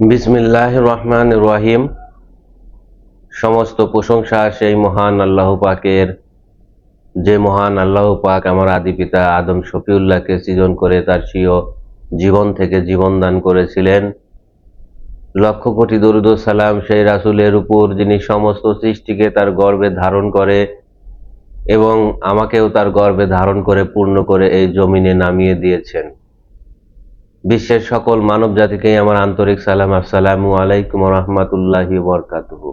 বিসমিল্লাহ রহমান রহিম। সমস্ত প্রশংসা সেই মহান আল্লাহ পাকের। যে মহান আল্লাহ পাক আমার আদি পিতা আদম শফিউল্লাহকে সৃজন করে তার স্বীয় জীবন থেকে জীবন দান করেছিলেন। লক্ষ কোটি দরুদ সালাম সেই রাসূলের উপর যিনি সমস্ত সৃষ্টিকে তার গর্ভে ধারণ করে এবং আমাকেও তার গর্ভে ধারণ করে পূর্ণ করে এই জমিনে নামিয়ে দিয়েছেন। বিশ্বের সকল মানব জাতিকেই আমার আন্তরিক সালাম আসসালামু আলাইকুম রহমতুল্লাহি বরকাতুহু।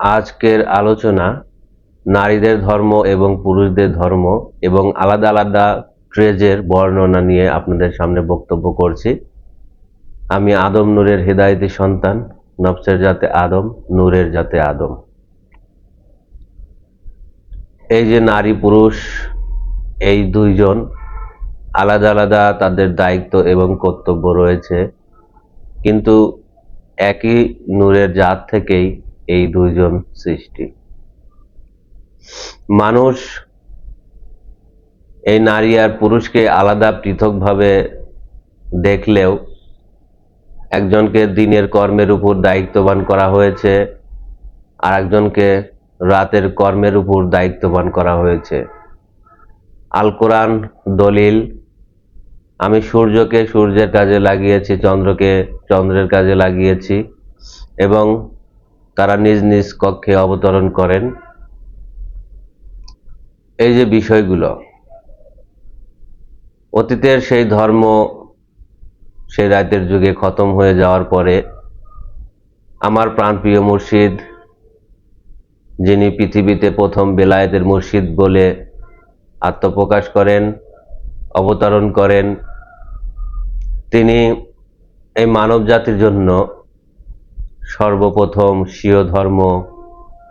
আজকের আলোচনা নারীদের ধর্ম এবং পুরুষদের ধর্ম এবং আলাদা আলাদা ট্রেজের বর্ণনা নিয়ে আপনাদের সামনে বক্তব্য করছি। আমি আদম নূরের হেদায়তি সন্তান, নবসের জাতে আদম, নূরের জাতে আদম। এই যে নারী পুরুষ, এই দুইজন আলাদা আলাদা তাদের দায়িত্ব এবং কর্তব্য রয়েছে। কিন্তু একই নূরের জাত থেকেই এই দুইজন সৃষ্টি। মানুষ এই নারী আর পুরুষকে আলাদা পৃথকভাবে দেখলেও একজনকে দিনের কর্মের উপর দায়িত্ববান করা হয়েছে, আর একজনকে রাতের কর্মের উপর দায়িত্ববান করা হয়েছে। আল কোরআন দলিল আমি সূর্যকে সূর্যের কাজে লাগিয়েছি, চন্দ্রকে চন্দ্রের কাজে লাগিয়েছি এবং তারা নিজ নিজ কক্ষে অবতরণ করেন। এই যে বিষয়গুলো, অতীতের সেই ধর্ম সেই রাতের যুগে খতম হয়ে যাওয়ার পরে আমার প্রাণপ্রিয় মুর্শিদ, যিনি পৃথিবীতে প্রথম বেলায়েতের মুর্শিদ বলে আত্মপ্রকাশ করেন, অবতরণ করেন তিনি এই মানব জাতির জন্য সর্বপ্রথম স্বীয় ধর্ম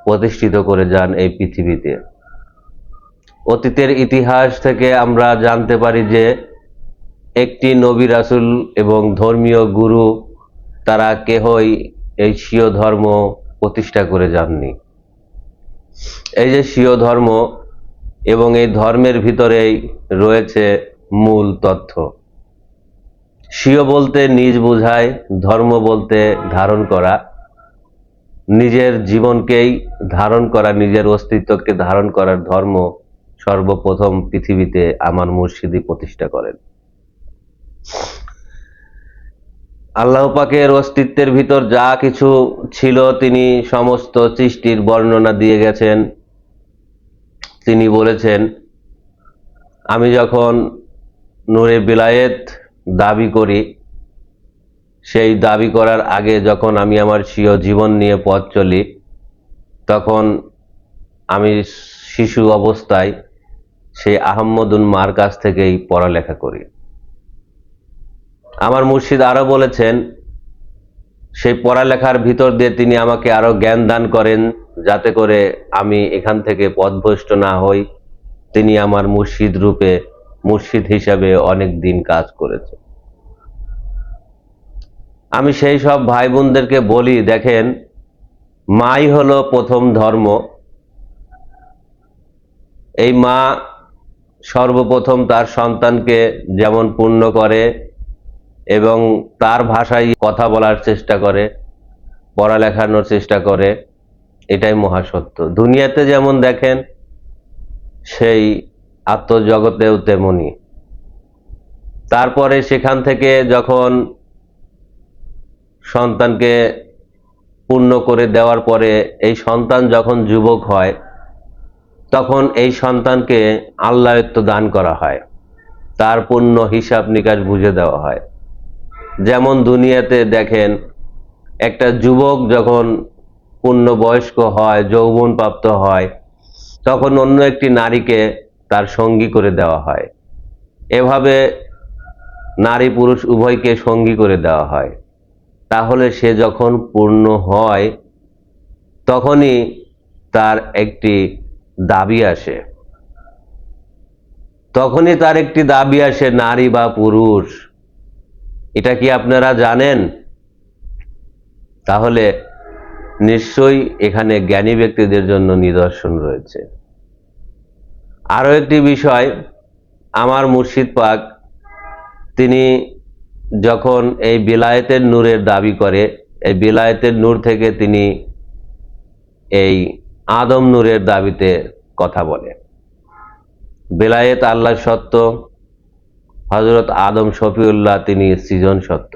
প্রতিষ্ঠিত করে যান এই পৃথিবীতে। অতীতের ইতিহাস থেকে আমরা জানতে পারি যে একটি নবী রাসুল এবং ধর্মীয় গুরু তারা কেহই এই স্বীয় ধর্ম প্রতিষ্ঠা করে যাননি। এই যে স্বীয় ধর্ম এবং এই ধর্মের ভিতরেই রয়েছে মূল তথ্য। স্বীয় বলতে নিজ বোঝায়, ধর্ম বলতে ধারণ করা, নিজের জীবনকেই ধারণ করা, নিজের অস্তিত্বকে ধারণ করার ধর্ম সর্বপ্রথম পৃথিবীতে আমার মুর্শিদি প্রতিষ্ঠা করেন। আল্লাহ পাকের অস্তিত্বের ভিতর যা কিছু ছিল তিনি সমস্ত সৃষ্টির বর্ণনা দিয়ে গেছেন। তিনি বলেছেন, আমি যখন নূরে বিলায়েত দাবি করি, সেই দাবি করার আগে যখন আমি আমার স্বীয় জীবন নিয়ে পথ চলি, তখন আমি শিশু অবস্থায় সেই আহম্মদুন মার কাছ থেকেই পড়ালেখা করি। আমার মুর্শিদ আরও বলেছেন, সেই পড়ালেখার ভিতর দিয়ে তিনি আমাকে আরও জ্ঞান দান করেন, যাতে করে আমি এখান থেকে পথভ্রষ্ট না হই। তিনি আমার মুর্শিদ রূপে মুর্শিদ হিসাবে অনেক দিন কাজ করেছে। আমি সেই সব ভাই বোনদেরকে বলি, দেখেন, মাই হলো প্রথম ধর্ম। এই মা সর্বপ্রথম তার সন্তানকে যেমন পূর্ণ করে এবং তার ভাষায় কথা বলার চেষ্টা করে, পড়ালেখানোর চেষ্টা করে, এটাই মহাসত্য। দুনিয়াতে যেমন দেখেন, সেই আত্মজগতেও তেমনি। তারপরে সেখান থেকে যখন সন্তানকে পূর্ণ করে দেওয়ার পরে এই সন্তান যখন যুবক হয়, তখন এই সন্তানকে আল্লাহত্ব দান করা হয়। তার পূর্ণ হিসাব নিকাশ বুঝে দেওয়া হয়। যেমন দুনিয়াতে দেখেন, একটা যুবক যখন পূর্ণ বয়স্ক হয় যৌবন প্রাপ্ত হয়, তখন অন্য একটি নারীকে তার সঙ্গী করে দেওয়া হয়। এভাবে নারী পুরুষ উভয়কে সঙ্গী করে দেওয়া হয়। তাহলে সে যখন পূর্ণ হয়, তখনই তার একটি দাবি আসে। তখনই তার একটি দাবি আসে, নারী বা পুরুষ। এটা কি আপনারা জানেন? তাহলে নিশ্চয়ই এখানে জ্ঞানী ব্যক্তিদের জন্য নিদর্শন রয়েছে। আরও একটি বিষয়, আমার মুর্শিদ পাক, তিনি যখন এই বিলায়েতের নূরের দাবি করে, এই বিলায়েতের নূর থেকে তিনি এই আদম নূরের দাবিতে কথা বলে। বেলায়েত আল্লাহ সত্য হজরত আদম শফিউল্লাহ তিনি সৃজন সত্য।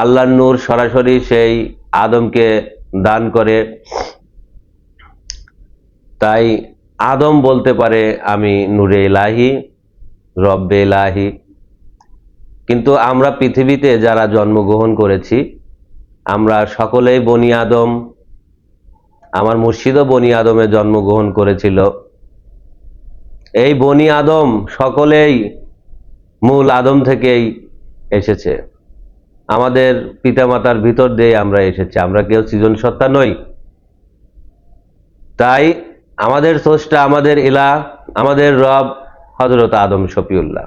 আল্লাহর নূর সরাসরি সেই আদমকে দান করে, তাই আদম বলতে পারে, আমি নূরে ইলাহি, রব্বে ইলাহি। কিন্তু আমরা পৃথিবীতে যারা জন্মগ্রহণ করেছি, আমরা সকলেই বনি আদম। আমার মুর্শিদও বনি আদমে জন্মগ্রহণ করেছিল। এই বনি আদম সকলেই মূল আদম থেকেই এসেছে। আমাদের পিতামাতার ভিতর দিয়ে আমরা এসেছি। আমরা কেউ সৃজন সত্তা নই। তাই আমাদের স্রষ্টা, আমাদের ইলা, আমাদের রব হজরত আদম শফিউল্লাহ।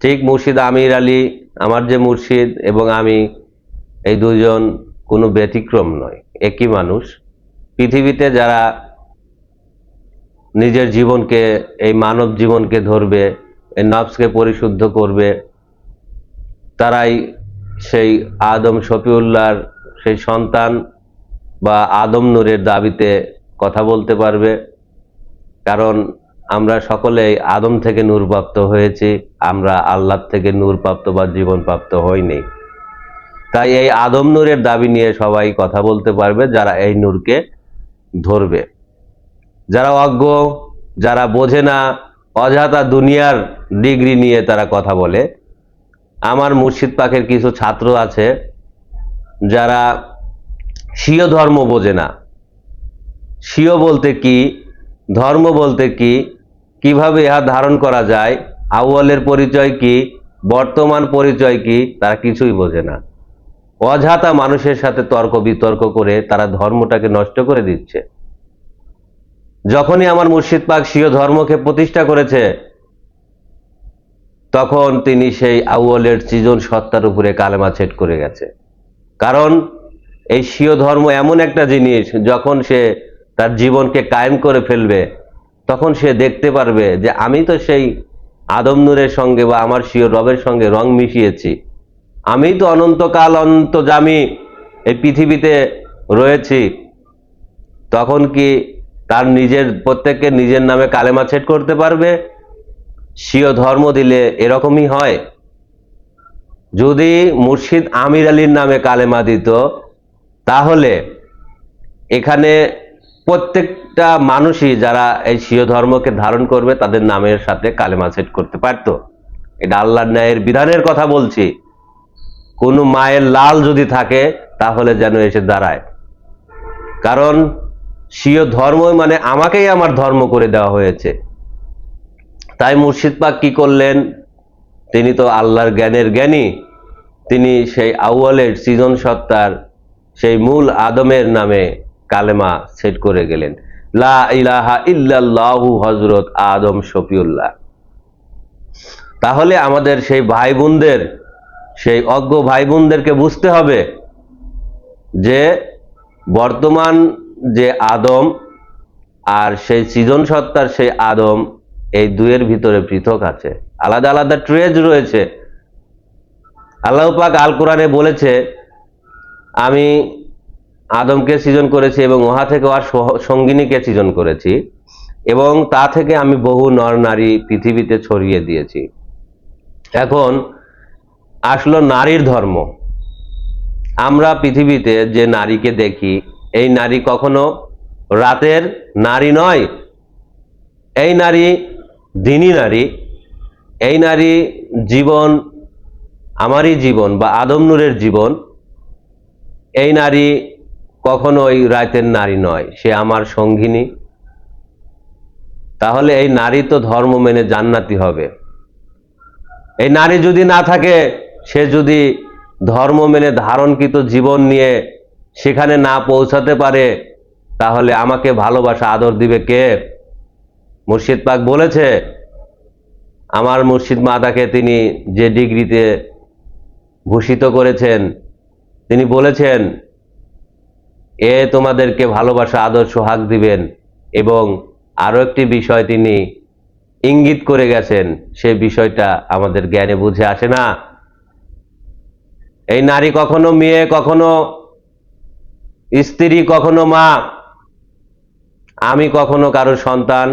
ঠিক মুর্শিদ আমির আলী, আমার যে মুর্শিদ এবং আমি, এই দুজন কোনো ব্যতিক্রম নয়, একই মানুষ। পৃথিবীতে যারা নিজের জীবনকে, এই মানব জীবনকে ধরবে, এই নফসকে পরিশুদ্ধ করবে, তারাই সেই আদম শফিউল্লাহর সেই সন্তান বা আদম নূরের দাবিতে কথা বলতে পারবে। কারণ আমরা সকলেই আদম থেকে নূরপ্রাপ্ত হয়েছি, আমরা আল্লাহ থেকে নূরপ্রাপ্ত বা জীবনপ্রাপ্ত হইনি। তাই এই আদম নূরের দাবি নিয়ে সবাই কথা বলতে পারবে, যারা এই নূরকে ধরবে। যারা অজ্ঞ, যারা বোঝে না অজাতা দুনিয়ার ডিগ্রি নিয়ে তারা কথা বলে। আমার মুর্শিদ পাকের কিছু ছাত্র আছে, যারা স্বীয় ধর্ম বোঝে না। স্বীয় বলতে কি, ধর্ম বলতে কি, কীভাবে ইহা ধারণ করা যায়, আউয়ালের পরিচয় কি, বর্তমান পরিচয় কি, তারা কিছুই বোঝে না। অজাতা মানুষের সাথে তর্ক বিতর্ক করে তারা ধর্মটাকে নষ্ট করে দিচ্ছে। যখনই আমার মুর্শিদ পাক স্বীয় ধর্মকে প্রতিষ্ঠা করেছে, তখন তিনি সেই আউয়ালের সৃজন সত্তার উপরে কালেমা ছেট করে গেছে। কারণ, এই স্বীয় ধর্ম এমন একটা জিনিস, যখন সে তার জীবনকে কায়েম করে ফেলবে, তখন সে দেখতে পারবে যে আমি তো সেই আদম নূরের সঙ্গে বা আমার স্বীয় রবের সঙ্গে রং মিশিয়েছি। আমি তো অনন্তকাল অনন্ত জামি এই পৃথিবীতে রয়েছি। তখন কি তার নিজের, প্রত্যেককে নিজের নামে কালেমা ছেট করতে পারবে? স্বীয় ধর্ম দিলে এরকমই হয়। যদি মুর্শিদ আমির আলীর নামে কালেমা দিত, তাহলে এখানে প্রত্যেকটা মানুষই যারা এই স্বীয় ধর্মকে ধারণ করবে, তাদের নামের সাথে কালেমা সেট করতে পারত। এটা আল্লাহর ন্যায়ের বিধানের কথা বলছি। কোনো মায়ের লাল যদি থাকে, তাহলে যেন এসে দাঁড়ায়। কারণ স্বীয় ধর্ম মানে আমাকেই আমার ধর্ম করে দেওয়া হয়েছে। তাই মুর্শিদ পাক কি করলেন? তিনি তো আল্লাহর জ্ঞানের জ্ঞানী। তিনি সেই আউয়ালের সৃজন সত্তার সেই মূল আদমের নামে কালেমা সেট করে গেলেন। লা ইলাহা ইল্লাল্লাহু হজরত আদম শফিউল্লাহ। তাহলে আমাদের সেই ভাই বোনদের সেই অজ্ঞ ভাই বোনদেরকে বুঝতে হবে যে বর্তমান যে আদম আর সেই সৃজন সত্তার সেই আদম এই দুয়ের ভিতরে পৃথক আছে। আলাদা আলাদা ট্রেজ রয়েছে। আল্লাহ পাক আল কোরআনে বলেছে, আমি আদমকে সৃজন করেছি এবং উহা থেকে আর সঙ্গিনীকে সৃজন করেছি এবং তা থেকে আমি বহু নর নারী পৃথিবীতে ছড়িয়ে দিয়েছি। এখন আসলো নারীর ধর্ম। আমরা পৃথিবীতে যে নারীকে দেখি, এই নারী কখনো রাতের নারী নয়, এই নারী দিনী নারী, এই নারী জীবন, আমারই জীবন বা আদম নূরের জীবন, এই নারী কখনোই রাতের নারী নয়, সে আমার সঙ্গিনী। তাহলে এই নারী তো ধর্ম মেনে জান্নাতি হবে। এই নারী যদি না থাকে, সে যদি ধর্ম মেনে ধারণকৃত জীবন নিয়ে সেখানে না পৌঁছাতে পারে, তাহলে আমাকে ভালোবাসা আদর দিবে কে? মুর্শিদ পাক বলেছে, আমার মুর্শিদ মাতাকে তিনি যে ডিগ্রিতে ভূষিত করেছেন, তিনি বলেছেন এ তোমাদেরকে ভালোবাসা আদর সোহাগ দিবেন এবং আরও একটি বিষয় তিনি ইঙ্গিত করে গেছেন, সে বিষয়টা আমাদের জ্ঞানে বুঝে আসে না। এই নারী কখনো মেয়ে, কখনো স্ত্রী, কখনো মা, আমি কখনো কারও সন্তান,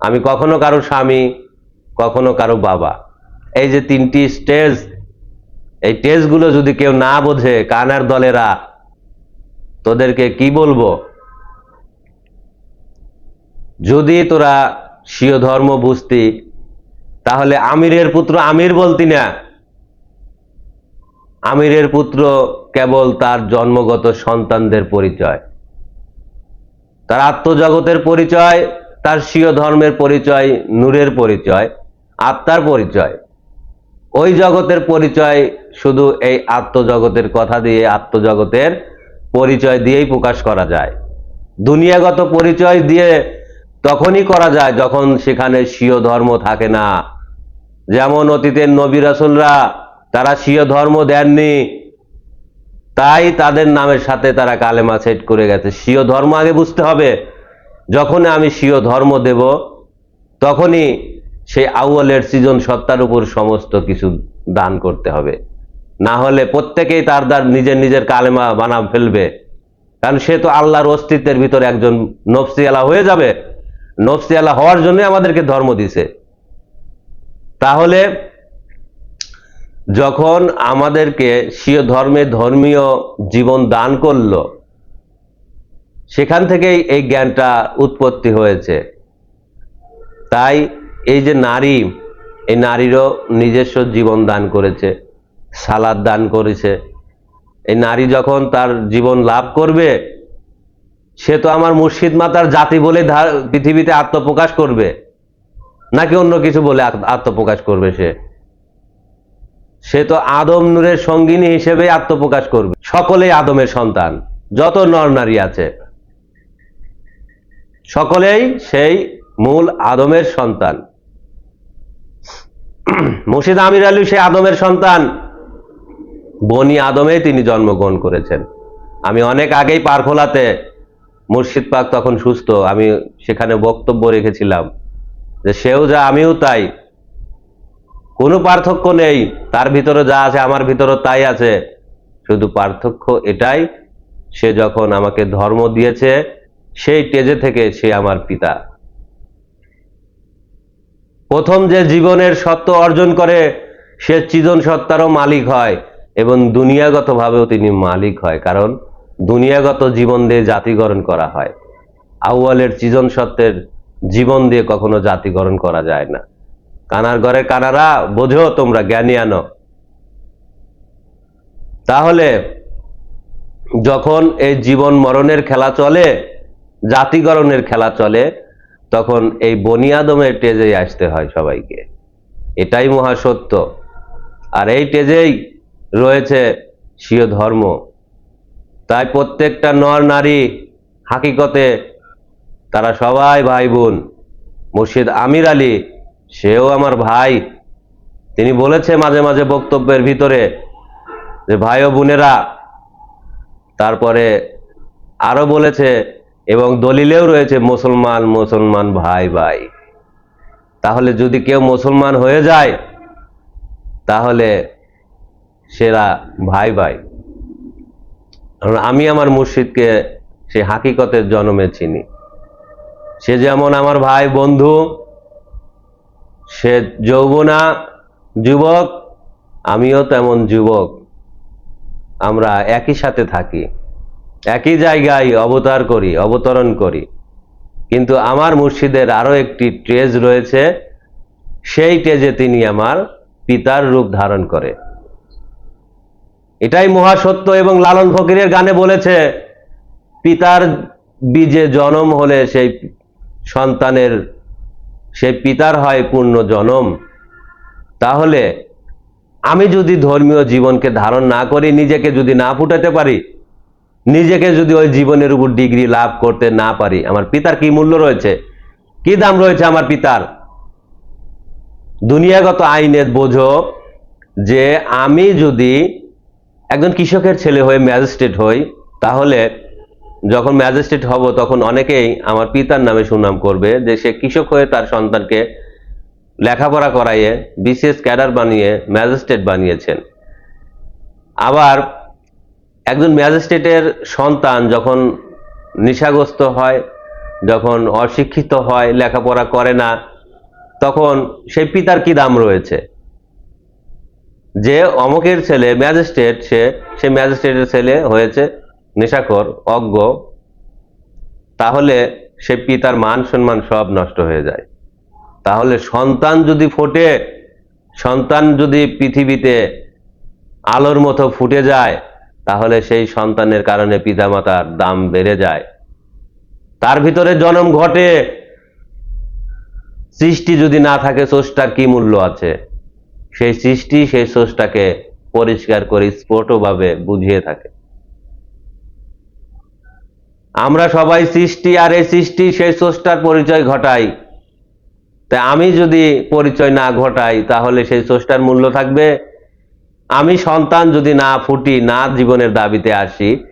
আমি কখনো কারও স্বামী, কখনো কারও বাবা। এই যে তিনটি স্টেজ, এই টেজগুলো যদি কেউ না বোঝে, কানার দলেরা তোদেরকে কি বলব? যদি তোরা স্বীয় ধর্ম বুঝতি, তাহলে আমিরের পুত্র আমির বলতি না। আমিরের পুত্র কেবল তার জন্মগত সন্তানদের পরিচয়। তার আত্মজগতের পরিচয়, তার স্বীয় ধর্মের পরিচয়, নূরের পরিচয়, আত্মার পরিচয়। ওই জগতের পরিচয় শুধু এই আত্মজগতের কথা দিয়ে আত্মজগতের পরিচয় দিয়েই প্রকাশ করা যায়। দুনিয়াগত পরিচয় দিয়ে তখনই করা যায় যখন সেখানে স্বীয় ধর্ম থাকে না। যেমন অতীতের নবী রাসুলরা, তারা স্বীয় ধর্ম দেননি। তাই তাদের নামের সাথে তারা কালেমা সেট করে গেছে। স্বীয় ধর্ম আগে বুঝতে হবে। যখন আমি স্বীয় ধর্ম দেব, তখনই সেই আউয়ালের সৃজন সত্তার উপর সমস্ত কিছু দান করতে হবে। না হলে প্রত্যেকেই তার তার নিজের নিজের কালেমা বানাম ফেলবে। কারণ সে তো আল্লাহর অস্তিত্বের ভিতরে একজন নফসিয়ালা হয়ে যাবে। নফসিয়ালা হওয়ার জন্য আমাদেরকে ধর্ম দিছে। তাহলে যখন আমাদেরকে স্বীয় ধর্মে ধর্মীয় জীবন দান করল, সেখান থেকেই এই জ্ঞানটা উৎপত্তি হয়েছে। তাই এই যে নারী, এই নারীরও নিজস্ব জীবন দান করেছে। সালাদ দান করেছে। এই নারী যখন তার জীবন লাভ করবে, সে তো আমার মুর্শিদ মাতার জাতি বলে পৃথিবীতে আত্মপ্রকাশ করবে। নাকি অন্য কিছু বলে আত্মপ্রকাশ করবে সে? সে তো আদম নূরের সঙ্গিনী হিসেবে আত্মপ্রকাশ করবে। সকলেই আদমের সন্তান, যত নর নারী আছে। সকলেই সেই মূল আদমের সন্তান। মুর্শিদ আমির আলী সেই আদমের সন্তান। বনি আদমে তিনি জন্মগ্রহণ করেছেন। আমি অনেক আগেই পারখোলাতে মুর্শিদ পাক তখন সুস্থ, আমি সেখানে বক্তব্য রেখেছিলাম যে সেও যা, আমিও তাই। কোনো পার্থক্য নেই, তার ভিতরে যা আছে, আমার ভিতরে তাই আছে। শুধু পার্থক্য এটাই, সে যখন আমাকে ধর্ম দিয়েছে, সেই টেজে থেকে সে আমার পিতা। প্রথম যে জীবনের সত্য অর্জন করে, সে চিজন সত্তারও মালিক হয়। এবং দুনিয়াগতভাবেও তিনি মালিক হয়, কারণ দুনিয়াগত জীবন দিয়ে জাতিগরণ করা হয়। আউয়ালের চিজন সত্ত্বের জীবন দিয়ে কখনো জাতিগরণ করা যায় না। কানার ঘরে কানারা, বোঝো তোমরা, জ্ঞানী আনো। তাহলে যখন এই জীবন মরণের খেলা চলে, জাতিগরণের খেলা চলে, তখন এই বনিয়াদমের টেজে আসতে হয় সবাইকে। এটাই মহাসত্য আর এই টেজেই রয়েছে স্বীয় ধর্ম। তাই প্রত্যেকটা নর নারী হাকিকতে তারা সবাই ভাই বোন মুর্শিদ আমির আলী, সেও আমার ভাই। তিনি বলেছে মাঝে মাঝে বক্তব্যের ভিতরে যে ভাই ও বোনেরা, তারপরে আরও বলেছে এবং দলিলেও রয়েছে মুসলমান মুসলমান ভাই ভাই। তাহলে যদি কেউ মুসলমান হয়ে যায়, তাহলে সেরা ভাই ভাই। কারণ আমি আমার মুর্শিদকে সে হাকিকতের জন্মে চিনি। সে যেমন আমার ভাই বন্ধু, সে যৌবনা যুবক, আমিও তেমন যুবক। আমরা একই সাথে থাকি, একই জায়গায় অবতার করি, অবতরণ করি। কিন্তু আমার মুর্শিদের আরও একটি ট্রেজ রয়েছে, সেই টেজে তিনি আমার পিতার রূপ ধারণ করে। এটাই মহাসত্য এবং লালন ফকিরের গানে বলেছে, পিতার বীজে জনম হলে সেই সন্তানের সেই পিতার হয় পূর্ণ জনম। তাহলে আমি যদি ধর্মীয় জীবনকে ধারণ না করি, নিজেকে যদি না ফুটাতে পারি, নিজেকে যদি ওই জীবনের উপর ডিগ্রি লাভ করতে না পারি, আমার পিতার কি মূল্য রয়েছে? কি দাম রয়েছে আমার পিতার? দুনিয়াগত আইনে বোঝো যে আমি যদি একজন কৃষকের ছেলে হয়ে ম্যাজিস্ট্রেট হই, তাহলে যখন ম্যাজিস্ট্রেট হব তখন অনেকেই আমার পিতার নামে সুনাম করবে যে সে কৃষক হয়ে তার সন্তানকে লেখাপড়া করাইয়ে, বিশেষ ক্যাডার বানিয়ে, ম্যাজিস্ট্রেট বানিয়েছেন। আবার একজন ম্যাজিস্ট্রেটের সন্তান যখন নেশাগ্রস্ত হয়, যখন অশিক্ষিত হয়, লেখাপড়া করে না, তখন সেই পিতার কি দাম রয়েছে? যে অমকের ছেলে ম্যাজিস্ট্রেট, সে সে ম্যাজিস্ট্রেটের ছেলে হয়েছে নেশাখোর, অজ্ঞ, তাহলে সে পিতার মান সম্মান সব নষ্ট হয়ে যায়। তাহলে সন্তান যদি ফোটে, সন্তান যদি পৃথিবীতে আলোর মতো ফুটে যায়, তাহলে সেই সন্তানের কারণে পিতামাতার দাম বেড়ে যায়। তার ভিতরে জন্ম ঘটে। সৃষ্টি যদি না থাকে, স্রষ্টার কি মূল্য আছে? সেই সৃষ্টি সেই স্রষ্টাকে পরিষ্কার করে স্ফুটভাবে বুঝিয়ে থাকে। আমরা সবাই সৃষ্টি আর এই সৃষ্টি সেই স্রষ্টার পরিচয় ঘটাই। তাই আমি যদি পরিচয় না ঘটাই, তাহলে সেই স্রষ্টার মূল্য থাকবে? আমি সন্তান যদি না ফুটি, না জীবনের দাবিতে আসি,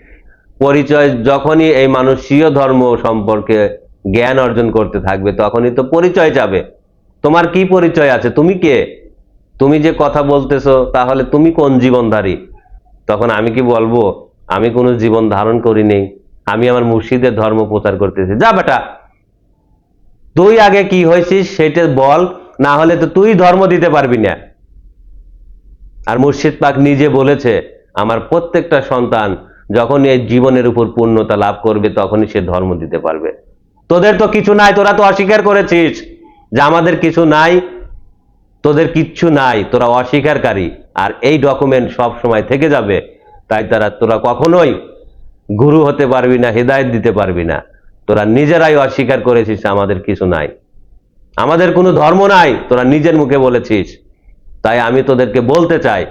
পরিচয় যখনই এই মানুষীয় ধর্ম সম্পর্কে জ্ঞান অর্জন করতে থাকবে, তখনই তো পরিচয় যাবে। তোমার কি পরিচয় আছে? তুমি কে? তুমি যে কথা বলতেছো, তাহলে তুমি কোন জীবনধারী? তখন আমি কি বলব, আমি কোনো জীবন ধারণ করিনি, আমি আমার মুর্শিদের ধর্ম প্রচার করতেছি। যা বেটা, তুই আগে কি হয়েছিস সেটা বল, না হলে তো তুই ধর্ম দিতে পারবি না। আর মুর্শিদ পাক নিজে বলেছে, আমার প্রত্যেকটা সন্তান যখন এই জীবনের উপর পূর্ণতা লাভ করবে, তখনই সে ধর্ম দিতে পারবে। তোদের তো কিছু নাই, তোরা তো অস্বীকার করেছিস যে আমাদের কিছু নাই তোদের কিচ্ছু নাই, তোরা অস্বীকারী। আর এই ডকুমেন্ট সব সময় থেকে যাবে, তাই তারা তোরা কখনোই গুরু হতে পারবি না, হেদায়ত দিতে পারবি না। তোরা নিজেরাই অস্বীকার করেছিস, আমাদের কিছু নাই। আমাদের কোনো ধর্ম নাই, তোরা নিজের মুখে বলেছিস। তাই আমি তোদেরকে বলতে চাই,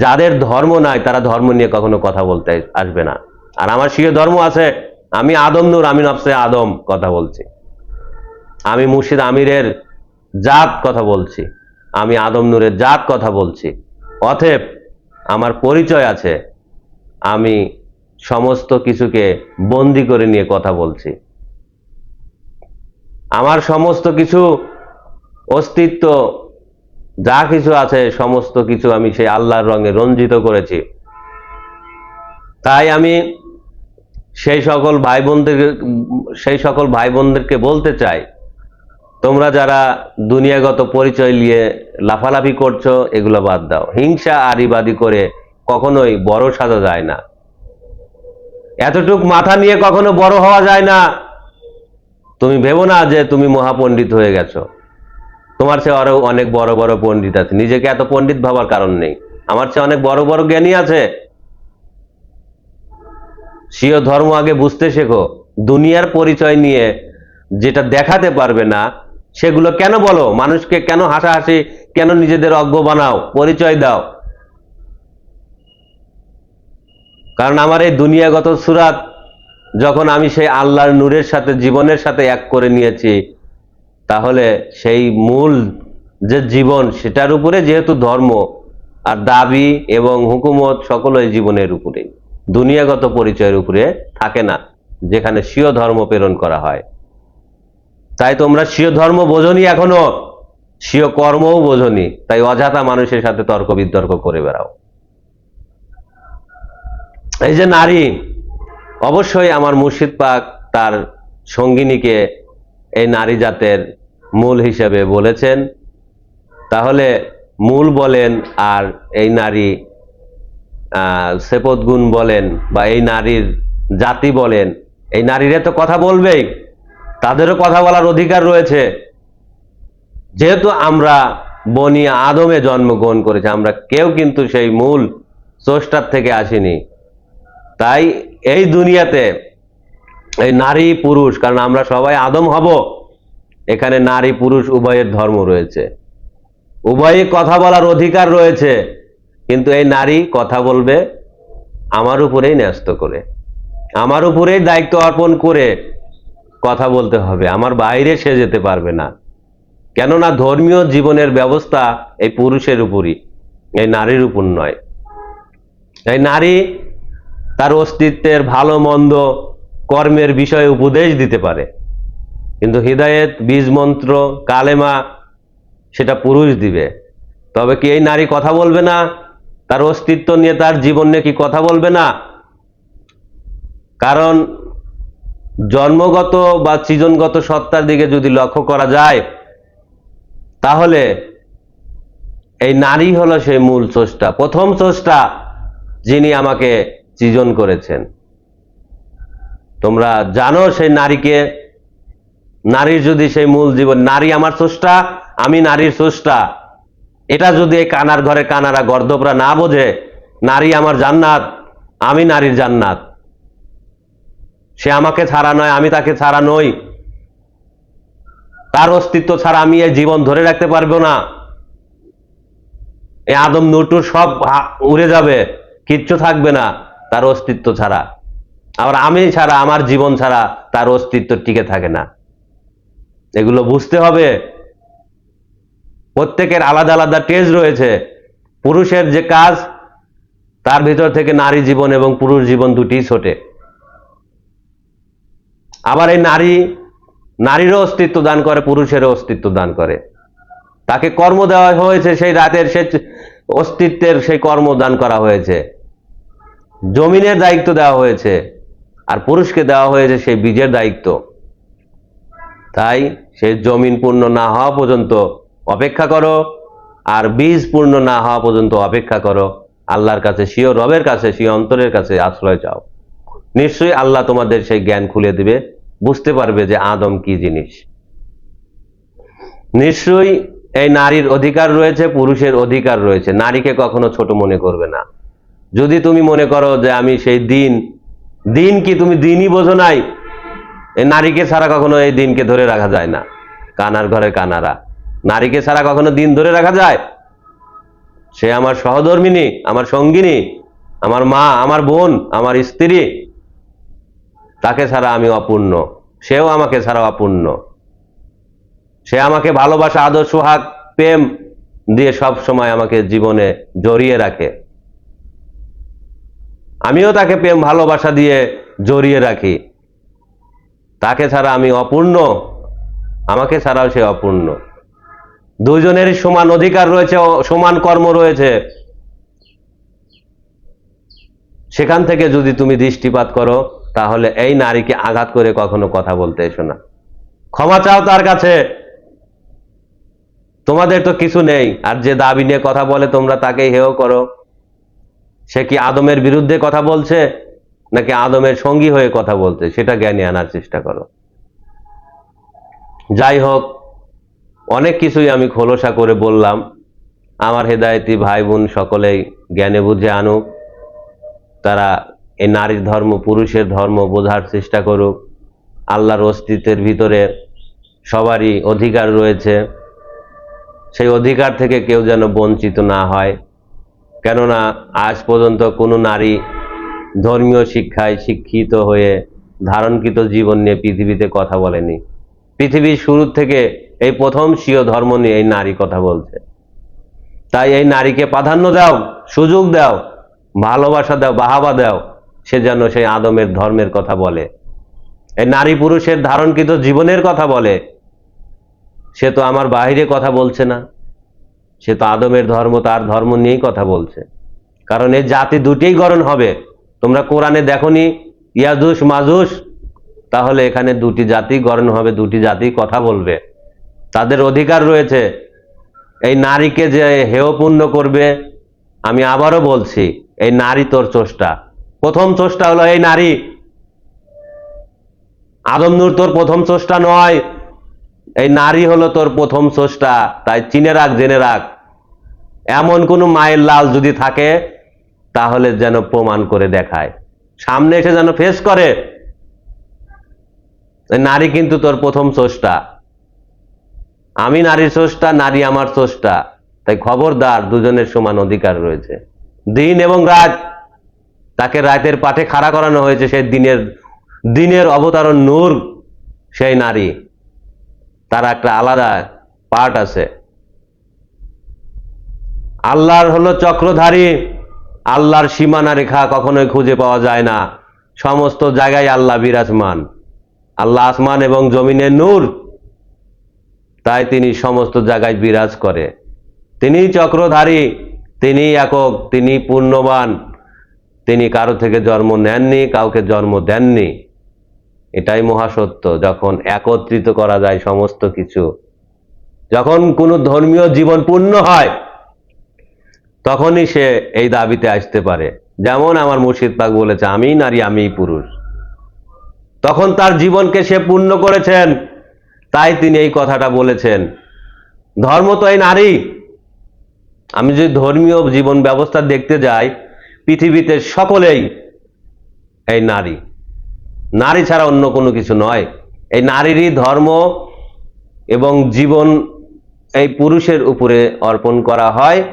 যাদের ধর্ম নাই, তারা ধর্ম নিয়ে কখনো কথা বলতে আসবে না। আর আমার স্বীয় ধর্ম আছে, আমি আদম নূর, আমি নফসে আদম কথা বলছি। আমি মুর্শিদ আমিরের জাত কথা বলছি। আমি আদম নূরের জাত কথা বলছি। অতএব আমার পরিচয় আছে। আমি সমস্ত কিছুকে বন্দি করে নিয়ে কথা বলছি। আমার সমস্ত কিছু অস্তিত্ব, যা কিছু আছে, সমস্ত কিছু আমি সেই আল্লাহর রঙে রঞ্জিত করেছি। তাই আমি সেই সকল ভাই বোনদেরকে, সেই সকল ভাই বোনদেরকে বলতে চাই তোমরা যারা দুনিয়াগত পরিচয় নিয়ে লাফালাফি করছ, এগুলো বাদ দাও। হিংসা আরিবাদি করে কখনোই বড় সাজা যায় না। এতটুক মাথা নিয়ে কখনো বড় হওয়া যায় না। তুমি ভেবো না যে তুমি মহাপণ্ডিত হয়ে গেছো। তোমার চেয়ে আরও অনেক বড় বড় পণ্ডিত আছে। নিজেকে এত পণ্ডিত ভাবার কারণ নেই। আমার চেয়ে অনেক বড় বড় জ্ঞানী আছে। স্বীয় ধর্ম আগে বুঝতে শেখো। দুনিয়ার পরিচয় নিয়ে যেটা দেখাতে পারবে না সেগুলো কেন বলো? মানুষকে কেন হাসাহাসি? কেন নিজেদের অজ্ঞ বানাও? পরিচয় দাও। কারণ আমার এই দুনিয়াগত সুরাত যখন আমি সেই আল্লাহর নূরের সাথে, জীবনের সাথে এক করে নিয়েছি, তাহলে সেই মূল যে জীবন, সেটার উপরে যেহেতু ধর্ম আর দাবি এবং হুকুমত সকলই জীবনের উপরে দুনিয়াগত পরিচয়ের উপরে থাকে না, যেখানে স্বীয় ধর্ম প্রেরণ করা হয়। তাই তোমরা স্বীয় ধর্ম বোঝনি এখনও। স্বীয় কর্মও বোঝনি। তাই অজাতা মানুষের সাথে তর্ক বিতর্ক করে বেড়াও। এই যে নারী, অবশ্যই আমার মুর্শিদ পাক তার সঙ্গিনীকে এই নারী জাতের মূল হিসেবে বলেছেন। তাহলে মূল বলেন আর এই নারী সেপদ গুণ বলেন বা এই নারীর জাতি বলেন। এই নারীরা তো কথা বলবেই। তাদেরও কথা বলার অধিকার রয়েছে। যেহেতু আমরা বনি আদমে জন্মগ্রহণ করেছি, আমরা কেউ কিন্তু সেই মূল স্রষ্টার থেকে আসিনি। তাই এই দুনিয়াতে এই নারী পুরুষ, কারণ আমরা সবাই আদম হব, এখানে নারী পুরুষ উভয়ের ধর্ম রয়েছে। উভয়ই কথা বলার অধিকার রয়েছে, কিন্তু এই নারী কথা বলবে আমার উপরেই ন্যস্ত করে, আমার উপরেই দায়িত্ব অর্পণ করে কথা বলতে হবে। আমার বাইরে সে যেতে পারবে না। কেননা ধর্মীয় জীবনের ব্যবস্থা এই পুরুষের উপরই, এই নারীর উপর নয়। এই নারী তার অস্তিত্বের ভালো মন্দ কর্মের বিষয়ে উপদেশ দিতে পারে। কিন্তু হৃদায়ত বীজ মন্ত্র কালেমা, সেটা পুরুষ দিবে। তবে কি এই নারী কথা বলবে না? তার অস্তিত্ব নিয়ে তার জীবন কি কথা বলবে না? কারণ জন্মগত বা সৃজনগত সত্তার দিকে যদি লক্ষ্য করা যায়, তাহলে এই নারী হলো সেই মূল স্রষ্টা, প্রথম স্রষ্টা যিনি আমাকে সৃজন করেছেন। তোমরা জানো সেই নারীকে, নারীর যদি সেই মূল জীবন, নারী আমার স্রষ্টা, আমি নারীর স্রষ্টা, এটা যদি এই কানার ঘরে কানারা গর্দবরা না বোঝে, নারী আমার জান্নাত, আমি নারীর জান্নাত। সে আমাকে ছাড়া নয়, আমি তাকে ছাড়া নই। তার অস্তিত্ব ছাড়া আমি এই জীবন ধরে রাখতে পারব না। এই আদম নটুর সব উড়ে যাবে, কিচ্ছু থাকবে না তার অস্তিত্ব ছাড়া। আবার আমি ছাড়া, আমার জীবন ছাড়া তার অস্তিত্ব টিকে থাকে না। এগুলো বুঝতে হবে। প্রত্যেকের আলাদা আলাদা টেজ রয়েছে। পুরুষের যে কাজ, তার ভিতর থেকে নারী জীবন এবং পুরুষ জীবন দুটি ছোটে। আবার এই নারী, নারীরও অস্তিত্ব দান করে, পুরুষেরও অস্তিত্ব দান করে। তাকে কর্ম দেওয়া হয়েছে, সেই রাতের সে অস্তিত্বের সেই কর্ম দান করা হয়েছে। জমিনের দায়িত্ব দেওয়া হয়েছে, আর পুরুষকে দেওয়া হয়েছে সেই বীজের দায়িত্ব। তাই সে জমিন পূর্ণ না হওয়া পর্যন্ত অপেক্ষা করো, আর বীজ পূর্ণ না হওয়া পর্যন্ত অপেক্ষা করো। আল্লাহর কাছে সিও রবের কাছে, সিও অন্তরের কাছে আশ্রয় চাও। নিশ্চয়ই আল্লাহ তোমাদের সেই জ্ঞান খুলে দিবে। বুঝতে পারবে যে আদম কি জিনিস। নিশ্চয়ই এই নারীর অধিকার রয়েছে, পুরুষের অধিকার রয়েছে। নারীকে কখনো ছোট মনে করবে না। যদি তুমি মনে করো যে আমি সেই দিন দিন কি তুমি দিনই বোঝো নাই? এই নারীকে ছাড়া কখনো এই দিনকে ধরে রাখা যায় না। কানার ঘরে কানারা। নারীকে ছাড়া কখনো দিন ধরে রাখা যায়? সে আমার সহধর্মিনী, আমার সঙ্গিনী, আমার মা, আমার বোন, আমার স্ত্রী তাকে ছাড়া আমি অপূর্ণ। সেও আমাকে ছাড়া অপূর্ণ। সে আমাকে ভালোবাসা, আদর, সোহাগ, প্রেম দিয়ে সব সময় আমাকে জীবনে জড়িয়ে রাখে। আমিও তাকে প্রেম, ভালোবাসা দিয়ে জড়িয়ে রাখি। তাকে ছাড়া আমি অপূর্ণ। আমাকে ছাড়াও সে অপূর্ণ। দুজনেরই সমান অধিকার রয়েছে সমান কর্ম রয়েছে। সেখান থেকে যদি তুমি দৃষ্টিপাত করো তাহলে এই নারীকে আঘাত করে কখনো কথা বলতে এসো না। ক্ষমা চাও তার কাছে। তোমাদের তো কিছু নেই, আর যে দাবি নিয়ে কথা বলে তোমরা তাকেই হেয় করো। সে কি আদমের বিরুদ্ধে কথা বলছে, নাকি আদমের সঙ্গী হয়ে কথা বলছে, সেটা জ্ঞানে আনার চেষ্টা করো। যাই হোক, অনেক কিছুই আমি খোলসা করে বললাম। আমার হেদায়তি ভাই বোন সকলেই জ্ঞানে বুঝে আনুক। তারা এই নারীর ধর্ম, পুরুষের ধর্ম বোঝার চেষ্টা করুক। আল্লাহর অস্তিত্বের ভিতরে সবারই অধিকার রয়েছে। সেই অধিকার থেকে কেউ যেন বঞ্চিত না হয়। কেননা আজ পর্যন্ত কোনো নারী ধর্মীয় শিক্ষায় শিক্ষিত হয়ে ধারণকৃত জীবন নিয়ে পৃথিবীতে কথা বলেনি। পৃথিবীর শুরু থেকে এই প্রথম স্বীয় ধর্ম নিয়ে এই নারী কথা বলছে। তাই এই নারীকে প্রাধান্য দাও, সুযোগ দাও, ভালোবাসা দাও, বাহাবা দাও। সে যেন সেই আদমের ধর্মের কথা বলে। এই নারী পুরুষের ধারণকৃত জীবনের কথা বলে। সে তো আমার বাইরে কথা বলছে না। সে তো আদমের ধর্ম, তার ধর্ম নিয়েই কথা বলছে। কারণ এই জাতি দুটিই গরণ হবে। তোমরা কোরআনে দেখনি, ইয়াজুস, মাজুস, তাহলে এখানে দুটি জাতি গরণ হবে, দুটি জাতি কথা বলবে। তাদের অধিকার রয়েছে। এই নারীকে যে হেয়পূর্ণ করবে, আমি আবারও বলছি, এই নারী তোর চোষ্টা। প্রথম চোষ্টা হলো এই নারী। আদম নূর তোর প্রথম চোষ্টা নয়। এই নারী হলো তোর প্রথম চোষ্টা তাই চিনে রাখ, জেনে রাখ। এমন কোনো মায়ের লাল যদি থাকে, তাহলে যেন প্রমাণ করে দেখায়। সামনে এসে যেন ফেস করে। নারী কিন্তু তোর প্রথম চোষ্টা আমি নারীর স্রষ্টা, নারী আমার স্রষ্টা। তাই খবরদার, দুজনের সমান অধিকার রয়েছে। দিন এবং রাত তাকে রাতের পাঠে খাড়া করানো হয়েছে সেই দিনের দিনের অবতারণ নূর, সেই নারী। তার একটা আলাদা পার্ট আছে। আল্লাহর হলো চক্রধারী, আল্লাহর সীমানা রেখা কখনোই খুঁজে পাওয়া যায় না। সমস্ত জায়গায় আল্লাহ বিরাজমান। আল্লাহ আসমান এবং জমিনের নূর। তাই তিনি সমস্ত জায়গায় বিরাজ করে। তিনি চক্রধারী তিনি একক তিনি পূর্ণবান। তিনি কারও থেকে জন্ম নেননি, কাউকে জন্ম দেননি। এটাই মহাসত্য, যখন একত্রিত করা যায় সমস্ত কিছু। যখন কোনো ধর্মীয় জীবন পূর্ণ হয়, তখনই সে এই দাবিতে আসতে পারে। যেমন আমার মুর্শিদ পাক বলেছে, আমি নারী, আমিই পুরুষ। তখন তার জীবনকে সে পূর্ণ করেছেন, তাই তিনি এই কথাটা বলেছেন। ধর্ম তো এই নারী। আমি যদি ধর্মীয় জীবন ব্যবস্থা দেখতে যাই পৃথিবীতে সকলেই এই নারী। নারী ছাড়া অন্য কোনো কিছু নয়। এই নারীরই ধর্ম এবং জীবন এই পুরুষের উপরে অর্পণ করা হয়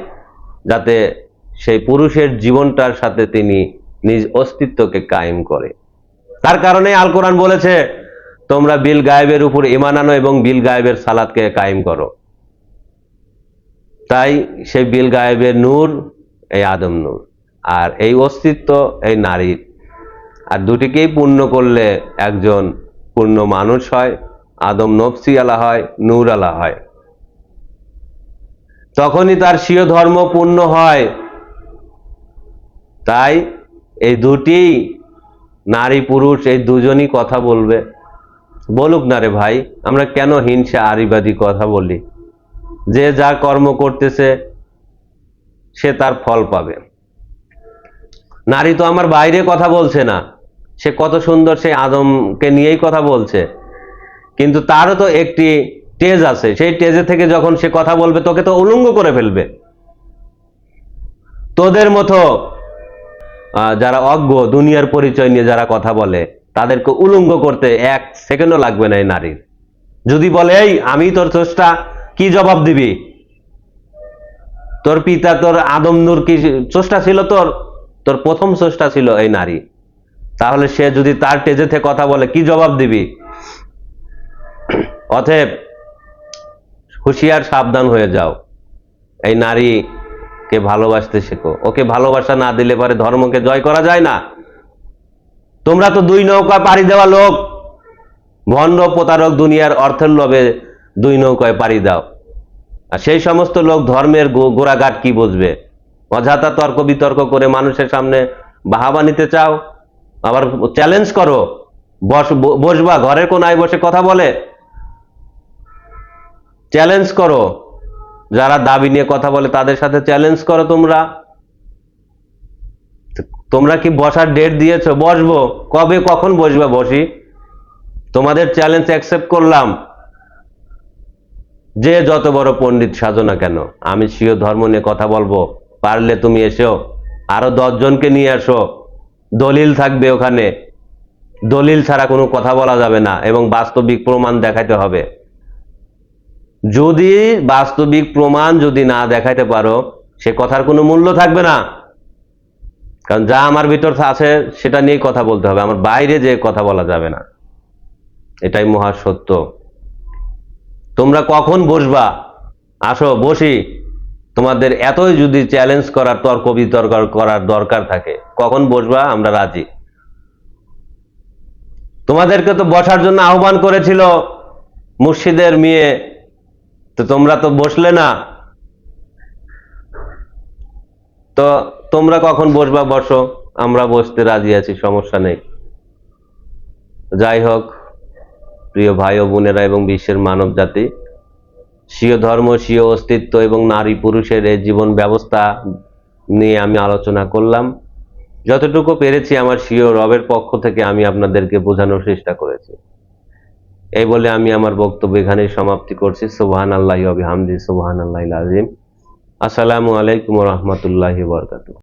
যাতে সেই পুরুষের জীবনটার সাথে তিনি নিজ অস্তিত্বকে কায়েম করে। তার কারণে আল কোরআন বলেছে, তোমরা বিল গায়েবের উপর ইমান আনো এবং বিল গায়েবের সালাদকে কায়েম করো। তাই সেই বিল গায়েবের নূর, এই আদম নূর। আর এই অস্তিত্ব এই নারীর আর দুটিকেই পূর্ণ করলে একজন পূর্ণ মানুষ হয়, আদম নফসি আলা হয়, নূর আলা হয়। তখনই তার স্বীয় ধর্ম পূর্ণ হয়। তাই এই দুটি নারী পুরুষ, এই দুজনই কথা বলবে। বলুক না রে ভাই, আমরা কেন হিংসা, আরিবাদী কথা বলি? যে যা কর্ম করতেছে, সে তার ফল পাবে। নারী তো আমার বাইরে কথা বলছে না। সে কত সুন্দর সেই আদমকে নিয়েই কথা বলছে। কিন্তু তারও তো একটি টেজ আছে। সেই টেজে থেকে যখন সে কথা বলবে, তোকে তো উলঙ্গ করে ফেলবে। তোদের মতো যারা অজ্ঞ, দুনিয়ার পরিচয় নিয়ে যারা কথা বলে, তাদেরকে উলঙ্গ করতে এক সেকেন্ডও লাগবে না এই নারীর। যদি বলে, এই, আমি তোর চোষটা, কি জবাব দিবি? তোর পিতা, তোর আদম নূর কি চোষটা ছিল তোর? তোর প্রথম চোষটা ছিল এই নারী। তাহলে সে যদি তার টেজে থেকে কথা বলে, কি জবাব দিবি? অতএব হুঁশিয়ার সাবধান হয়ে যাও। এই নারীকে ভালোবাসতে শেখো। ওকে ভালোবাসা না দিলে পরে ধর্মকে জয় করা যায় না। তোমরা তো দুই নৌকা পাড়ি দেওয়া লোক। ভণ্ড প্রতারক দুনিয়ার অর্থের লোভে দুই নৌকায় পাড়ি দাও। আর সেই সমস্ত লোক ধর্মের গোড়াঘাট কি বুঝবে? অযথা তর্ক বিতর্ক করে মানুষের সামনে বাহাবা নিতে চাও? আবার চ্যালেঞ্জ করো। বস, বসবা ঘরের কোনায় বসে কথা বলে। চ্যালেঞ্জ করো। যারা দাবি নিয়ে কথা বলে তাদের সাথে চ্যালেঞ্জ করো তোমরা। তোমরা কি বসার ডেট দিয়েছ? বসবো। কবে, কখন বসবে বসি? তোমাদের চ্যালেঞ্জ অ্যাকসেপ্ট করলাম। যে যত বড় পণ্ডিত সাজো না কেন, আমি স্বীয় ধর্ম নিয়ে কথা বলব। পারলে তুমি এসো। আরও দশজনকে নিয়ে আসো। দলিল থাকবে ওখানে। দলিল ছাড়া কোনো কথা বলা যাবে না এবং বাস্তবিক প্রমাণ দেখাতে হবে। যদি বাস্তবিক প্রমাণ যদি না দেখাইতে পারো, সে কথার কোনো মূল্য থাকবে না। কারণ যা আমার ভিতর আছে, সেটা নিয়ে কথা বলতে হবে। আমার বাইরে যে কথা বলা যাবে না। এটাই মহা সত্য। তোমরা কখন বসবা? আসো, বসি। তোমাদের এতই যদি চ্যালেঞ্জ করার তর্ক বিতর্ক করার দরকার থাকে, কখন বসবা? আমরা রাজি। তোমাদেরকে তো বসার জন্য আহ্বান করেছিল মুর্শিদের মেয়ে। তো তোমরা তো বসলে না। তো তোমরা কখন বসবা বসো, আমরা বসতে রাজি আছি, সমস্যা নেই। যাই হোক, প্রিয় ভাই ও বোনেরা এবং বিশ্বের মানব জাতি স্বীয় ধর্ম, স্বীয় অস্তিত্ব এবং নারী পুরুষের এই জীবন ব্যবস্থা নিয়ে আমি আলোচনা করলাম। যতটুকু পেরেছি আমার স্বীয় রবের পক্ষ থেকে আমি আপনাদেরকে বোঝানোর চেষ্টা করেছি। এই বলে আমি আমার বক্তব্য এখানে সমাপ্তি করছি। সুবহান আল্লাহ হামদি সুবহান আল্লাহ আজিম আসসালামু আলাইকুম রহমতুল্লাহ বরকাতু